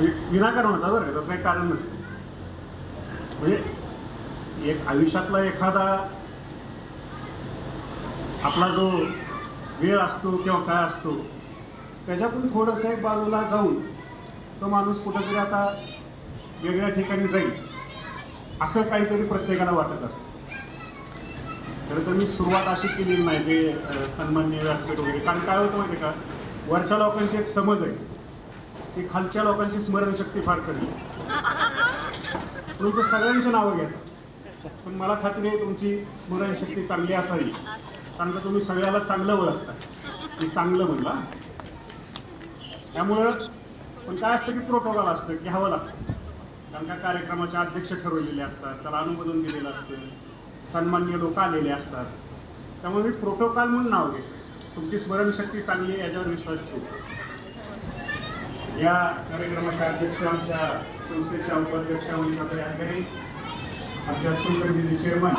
म्हणजे विनाकारण होता बरं तसं काही कारण नसतं. म्हणजे एक आयुष्यातला एखादा आपला जो वेळ असतो किंवा काय असतो त्याच्यातून थोडंसं एक बाजूला जाऊन तो माणूस कुठंतरी आता वेगळ्या ठिकाणी जाईल असं काहीतरी प्रत्येकाला वाटत असतं. खरं तर मी सुरुवात अशी केली नाही ते सन्मान्य व्यासपीठ वगैरे कारण काय होतं माहिती आहे का? वरच्या लोकांची एक समज आहे. की खालच्या लोकांची स्मरणशक्ती फार कमी आहे. सगळ्यांची नावं घ्या. पण मला खात्री आहे तुमची स्मरणशक्ती चांगली असावी. कारण का तुम्ही सगळ्याला चांगलं ओळखता. मी चांगलं म्हणला त्यामुळं पण काय असतं की प्रोटोकॉल असतं घ्यावं लागतं. कारण का कार्यक्रमाचे अध्यक्ष ठरवलेले असतात त्याला अनुमोदन दिलेलं असतं सन्मान्य लोक आलेले असतात. त्यामुळे मी प्रोटोकॉल म्हणून नाव घेतो. तुमची स्मरणशक्ती चांगली आहे याच्यावर विश्वास ठेवतो. या कार्यक्रमाच्या अध्यक्ष आमच्या संस्थेच्या उपाध्यक्ष मनीषाताई आगरे आमच्या सुंदरगिरी चेअरमन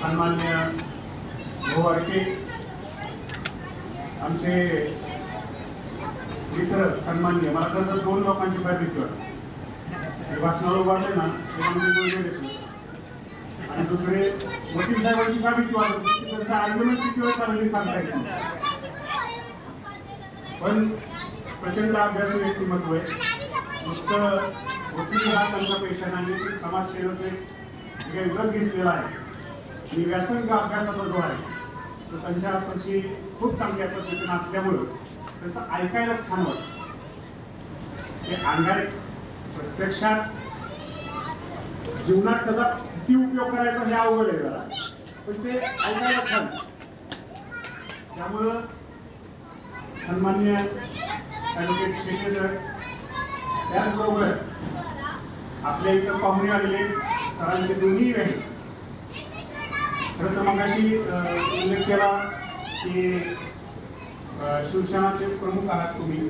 सन्मान्य भाऊ आडके आमचे मित्र सन्मान्य मला खरं तर दोन लोकांची फार भीती वाटते उभारले ना आणि दुसरे वकील साहेबांची काय भीती त्यांचा आर्ग्युमेंट किती वेळ चालली सांगता येत पण प्रचंड अभ्यास व्यक्तिमत्व आहे नुसतं वकील हा त्यांचा नाही समाजसेवेचे जे व्रत घेतलेला आहे आणि व्यासंग अभ्यासाचा जो आहे तो त्यांच्या पक्षी खूप चांगल्या पद्धतीनं असल्यामुळं त्यांचं ऐकायला छान वाटतं हे अंगारे प्रत्यक्षात जीवनात त्याचा किती उपयोग करायचा हे अवघड आहे जरा. पण ते ऐकायला छान. त्यामुळं सन्मान्य ॲडव्होकेट शेटे सर त्याचबरोबर आपल्या इथं पाहुणे आलेले सरांचे दोन्ही राहील खरं तर मगाशी उल्लेख केला की शिवसेनाचे प्रमुख आहात तुम्ही.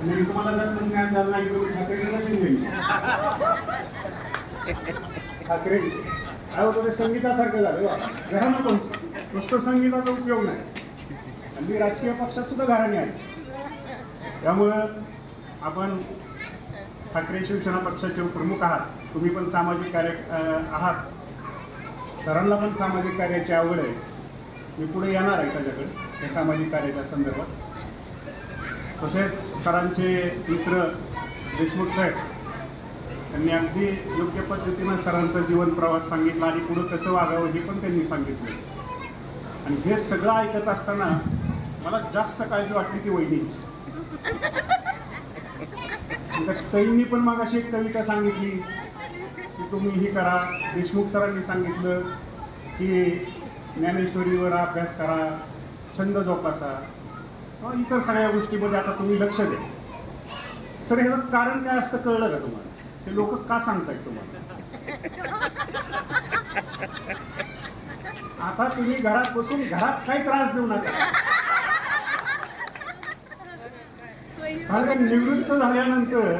आणि मी तुम्हाला त्यातलं ज्ञान झालं नाही की तुम्ही ठाकरेंना चिन्ह ठाकरे. काय होतं ते संगीतासारखं झालं बा. घराणं कोणचं? नुसतं संगीताचा उपयोग नाही. आणि राजकीय पक्षात सुद्धा घराणे आहे. त्यामुळं आपण ठाकरे शिवसेना पक्षाचे प्रमुख आहात. तुम्ही पण सामाजिक कार्य आहात. सरांना पण सामाजिक कार्याची आवड आहे. मी पुढे येणार आहे त्याच्याकडे त्या सामाजिक कार्याच्या संदर्भात. तसेच सरांचे मित्र देशमुख साहेब त्यांनी अगदी योग्य पद्धतीनं सरांचा जीवन प्रवास सांगितला आणि पुढं कसं वागावं हे पण त्यांनी सांगितलं. आणि हे सगळं ऐकत असताना मला जास्त काळजी वाटली ती वहिनीची. ताईंनी पण मग अशी एक कविता सांगितली की तुम्ही ही करा. देशमुख सरांनी सांगितलं की ज्ञानेश्वरीवर अभ्यास करा छंद जोपासा. किंवा इतर सगळ्या गोष्टीमध्ये आता तुम्ही लक्ष द्या. सर ह्याचं कारण काय असतं कळलं का तुम्हाला? ते लोक का सांगतायत तुम्हाला? आता तुम्ही घरात बसून घरात काही त्रास देऊ नका. कारण निवृत्त झाल्यानंतर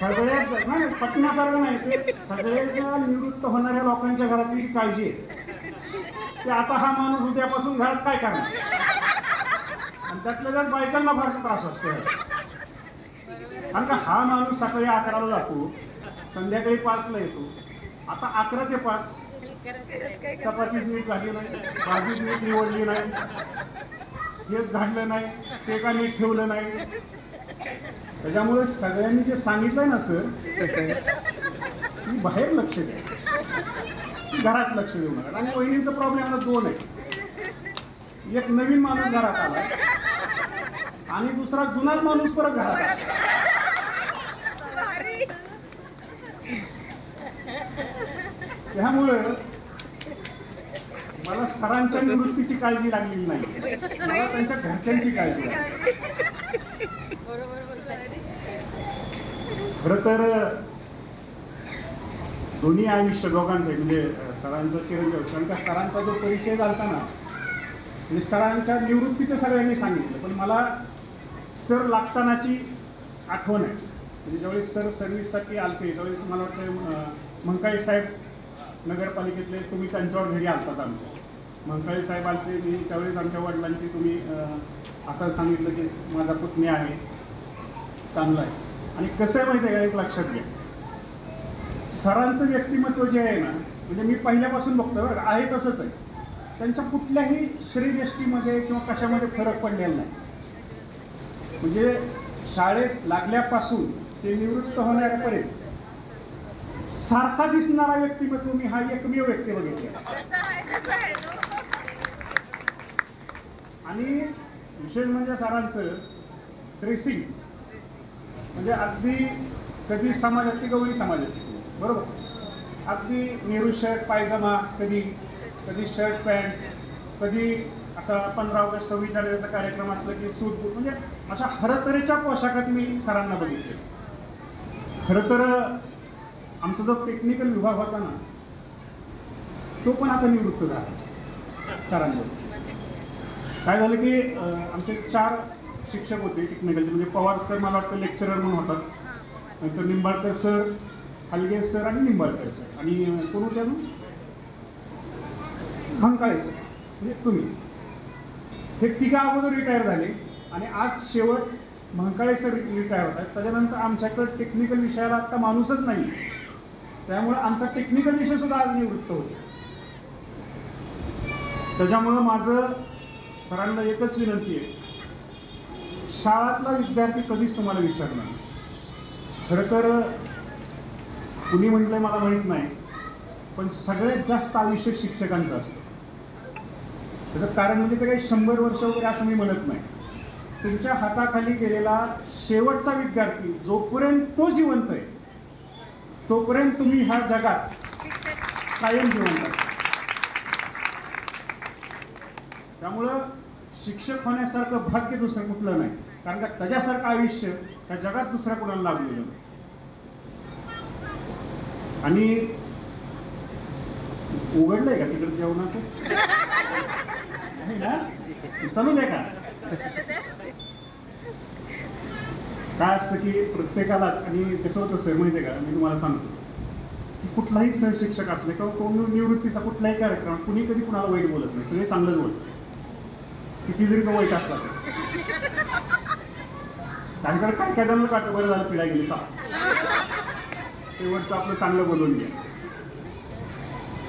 सगळ्याच नाही पटण्यासारखं नाही ते सगळ्याच्या निवृत्त होणाऱ्या लोकांच्या घरातली जी काळजी आहे की आता हा माणूस उद्यापासून घरात काय करणार? आणि त्यातल्या त्यात बायकांना फार त्रास असतो. कारण का हा माणूस सकाळी अकराला जातो संध्याकाळी पाचला येतो. आता अकरा ते पाच. चपातीच नीट झाली नाही भाजीच नीट निवडली नाही. हेच झाडलं नाही ते का नीट ठेवलं नाही? त्याच्यामुळे सगळ्यांनी जे सांगितलंय ना सर की बाहेर लक्ष द्या. घरात लक्ष देऊ नका. आणि वहिनीचा प्रॉब्लेम आता दोन आहे. एक नवीन माणूस घरात आला आणि दुसरा जुनाच माणूस परत घरात आला. त्यामुळं मला सरांच्या निवृत्तीची काळजी लागलेली नाही. मला त्यांच्या घरच्यांची काळजी लागली. खरं तर दोन्ही आयुष्य दोघांचं म्हणजे सरांचा सरांचं चिरंजीव कारण का सरांचा जो परिचय झाला ना म्हणजे सरांच्या निवृत्तीचं सगळ्यांनी सांगितलं पण मला सर लागतानाची आठवण आहे. म्हणजे ज्यावेळेस सर सर्व्हिससाठी आलते त्यावेळेस मला वाटतं मंकाई मंकाळी साहेब नगरपालिकेतले तुम्ही त्यांच्यावर घरी आलतात आमच्या. मंकाळी साहेब मी त्यावेळेस आमच्या वडिलांची तुम्ही अं, असं सांगितलं की माझा पुतणी आहे. चांगला आहे. आणि कसं आहे माहिती आहे का? एक लक्षात घ्या. सरांचं व्यक्तिमत्व जे आहे ना म्हणजे मी पहिल्यापासून बघतो बरं आहे तसंच आहे. त्यांच्या कुठल्याही श्रीयष्टीमध्ये किंवा कशामध्ये फरक पडलेला नाही. म्हणजे शाळेत लागल्यापासून ते निवृत्त होण्यापर्यंत सारखा दिसणारा व्यक्तिमत्व मी हा एकमेव व्यक्ती बघितला आणि विशेष म्हणजे सरांचं ट्रेसिंग म्हणजे अगदी कधी समाजातली गवळी समाजाची बरोबर. अगदी नेहरू शर्ट पायजमा कधी कधी शर्ट पॅन्ट कधी असा पंधरा ऑगस्ट सव्वीस जानेवारीचा कार्यक्रम असला की सूट बूट म्हणजे अशा हरतरेच्या पोशाखात मी सरांना बघितले. खरं तर आमचा जो टेक्निकल विभाग होता ना तो पण आता निवृत्त झाला सरांवर काय झालं की आमचे चार शिक्षक होते टेक्निकलचे म्हणजे पवार सर मला वाटतं लेक्चरर म्हणून होतात. नंतर निंबाळकर सर हलगे सर आणि निंबाळकर सर आणि कोण होते अजून? हंकाळे सर म्हणजे तुम्ही. हे तिघा अगोदर रिटायर झाले आणि आज शेवट महंकाळे सर रिटायर होत आहेत त्याच्यानंतर आमच्याकडे टेक्निकल विषयाला आता माणूसच नाही. त्यामुळे आमचा टेक्निकल विषय सुद्धा आज निवृत्त होतो. त्याच्यामुळं माझं सरांना एकच विनंती आहे. शाळातला विद्यार्थी कधीच तुम्हाला विसरणार. खरं तर कुणी म्हटलंय मला माहीत नाही पण सगळ्यात जास्त आयुष्य शिक्षकांचं असतं. त्याचं कारण म्हणजे ते काही शंभर वर्ष वगैरे असं मी म्हणत नाही. तुमच्या हाताखाली गेलेला शेवटचा विद्यार्थी जोपर्यंत तो जिवंत आहे तोपर्यंत तुम्ही ह्या जगात कायम जिवंत आहे त्यामुळं शिक्षक होण्यासारखं भाग्य दुसरं कुठलं नाही. कारण का त्याच्यासारखं आयुष्य त्या जगात दुसऱ्या कुणाला लाभलेलं नाही आणि उघडलंय का तिकडे जेवणाचं? नाही ना? चालू आहे का? काय असतं की प्रत्येकालाच आणि कसं होतं सर माहिती का? मी तुम्हाला सांगतो. की कुठलाही सहशिक्षक असले किंवा कोण निवृत्तीचा कुठलाही कार्यक्रम कुणी कधी कुणाला वाईट बोलत नाही. सगळे चांगलंच बोलतात. किती जरी का वाईट असला तर. त्यांच्याकडे काय काय जणांना काटं बरं झालं पिढा गेली सा शेवटचं आपलं चांगलं बोलून घ्या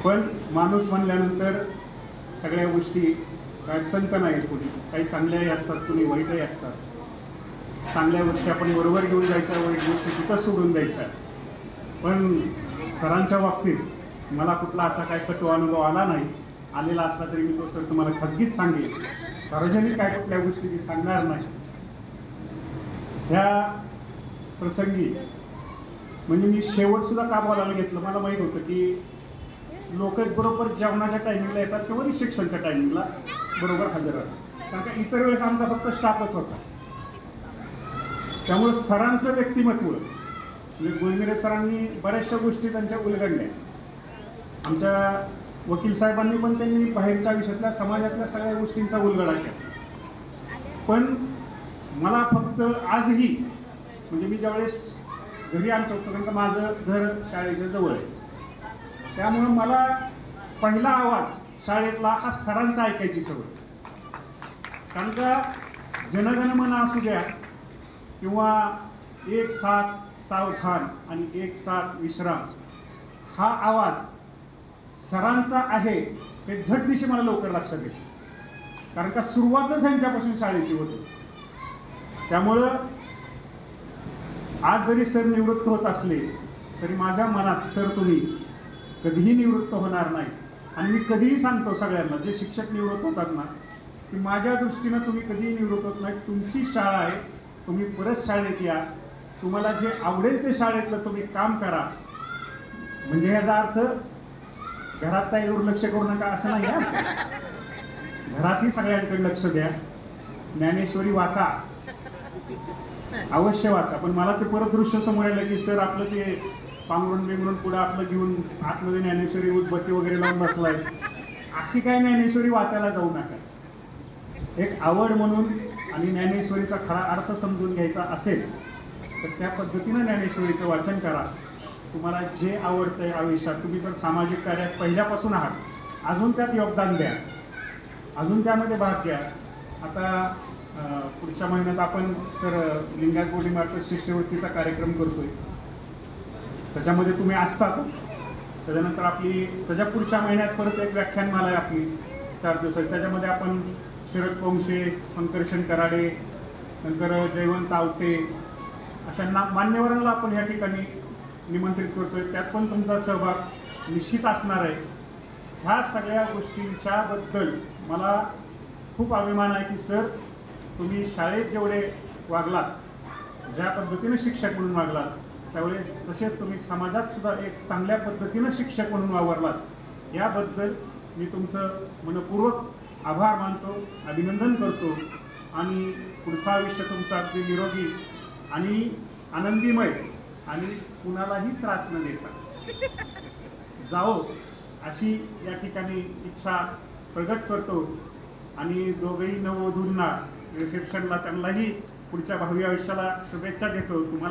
पण माणूस म्हणल्यानंतर सगळ्या गोष्टी काय संत नाहीत कुणी. काही चांगल्याही असतात कुणी वाईटही असतात. चांगल्या गोष्टी आपण बरोबर घेऊन जायच्या वाईट गोष्टी तिथं सोडून द्यायच्या. पण सरांच्या बाबतीत मला कुठला असा काय कटू अनुभव आला नाही. आलेला असला तरी मी तो सर तुम्हाला खाजगीत सांगेल सार्वजनिक काय कुठल्या गोष्टी मी सांगणार नाही. ह्या प्रसंगी म्हणजे मी शेवट सुद्धा का बोलायला घेतलं? मला माहीत होतं की लोक बरोबर जेवणाच्या टायमिंगला येतात किंवा रिसेप्शनच्या टायमिंगला बरोबर हजर राहतात. कारण का इतर वेळेस आमचा फक्त स्टाफच होता. त्यामुळे सरांचं व्यक्तिमत्व म्हणजे गुळमिरे सरांनी बऱ्याचशा गोष्टी त्यांच्या उलगडल्या. आमच्या वकील साहेबांनी पण त्यांनी बाहेरच्या आयुष्यातल्या समाजातल्या सगळ्या गोष्टींचा उलगडा केला. पण मला फक्त आजही म्हणजे मी ज्यावेळेस घरी आणतो कारण का माझं घर शाळेच्या जवळ आहे. त्यामुळं मला पहिला आवाज शाळेतला हा सरांचा ऐकायची सवय. कारण का जनगणमन असू द्या किंवा एक साथ सावधान आणि एक साथ विश्राम हा आवाज सरांचा आहे हे झट मला लवकर लक्षात येते कारण का सुरुवातच यांच्यापासून शाळेची होती. त्यामुळं आज जरी सर निवृत्त होत असले तरी माझ्या मनात सर तुम्ही कधीही निवृत्त होणार नाही. आणि मी कधीही सांगतो सगळ्यांना जे शिक्षक निवृत्त होतात ना की माझ्या दृष्टीनं तुम्ही कधीही निवृत्त होत नाही. तुमची शाळा आहे तुम्ही परत शाळेत या. तुम्हाला जे आवडेल ते शाळेतलं तुम्ही काम करा. म्हणजे ह्याचा अर्थ घरात काही लक्ष करू नका असं नाही घरातही सगळ्यांकडे लक्ष द्या. ज्ञानेश्वरी वाचा. अवश्य वाचा. पण मला ते परत दृश्य समोर आलं की सर आपलं ते पांघरून बिंगरून पुढं आपलं घेऊन आतमध्ये ज्ञानेश्वरी उदबत्ती वगैरे लावून बसलाय. अशी काय ज्ञानेश्वरी वाचायला जाऊ नका. एक आवड म्हणून आणि ज्ञानेश्वरीचा खरा अर्थ समजून घ्यायचा असेल तर त्या पद्धतीनं ज्ञानेश्वरीचं वाचन करा. तुम्हाला जे आवडतंय आयुष्यात तुम्ही तर सामाजिक कार्यात पहिल्यापासून आहात. अजून त्यात योगदान द्या. अजून त्यामध्ये भाग घ्या. आता पुढच्या महिन्यात आपण सर लिंगायत बोलीमार्फत शिष्यवृत्तीचा कार्यक्रम करतोय. त्याच्यामध्ये तुम्ही असतातच. त्याच्यानंतर आपली त्याच्या पुढच्या महिन्यात परत एक व्याख्यानमाला आहे आपली. चार दिवसाची त्याच्यामध्ये आपण शरद पोंगशे संकर्षण कराडे नंतर जयवंत आवटे अशा ना मान्यवरांना आपण या ठिकाणी निमंत्रित करतोय. त्यात पण तुमचा सहभाग निश्चित असणार आहे. ह्या सगळ्या गोष्टींच्या बद्दल मला खूप अभिमान आहे की सर तुम्ही शाळेत जेवढे वागलात ज्या पद्धतीने शिक्षक म्हणून वागलात त्यावेळेस तसेच तुम्ही समाजात सुद्धा एक चांगल्या पद्धतीनं शिक्षक म्हणून वावरलात याबद्दल मी तुमचं मनपूर्वक आभार मानतो अभिनंदन करतो. आणि पुढचं आयुष्य तुमचं अगदी निरोगी आणि आनंदीमय आणि कुणालाही त्रास न देता. जाओ अशी या ठिकाणी इच्छा प्रगट करतो आणि दोघेही नववधूंना रिसेप्शनला त्यांनाही पुढच्या भावी आयुष्याला शुभेच्छा देतो. तुम्हाला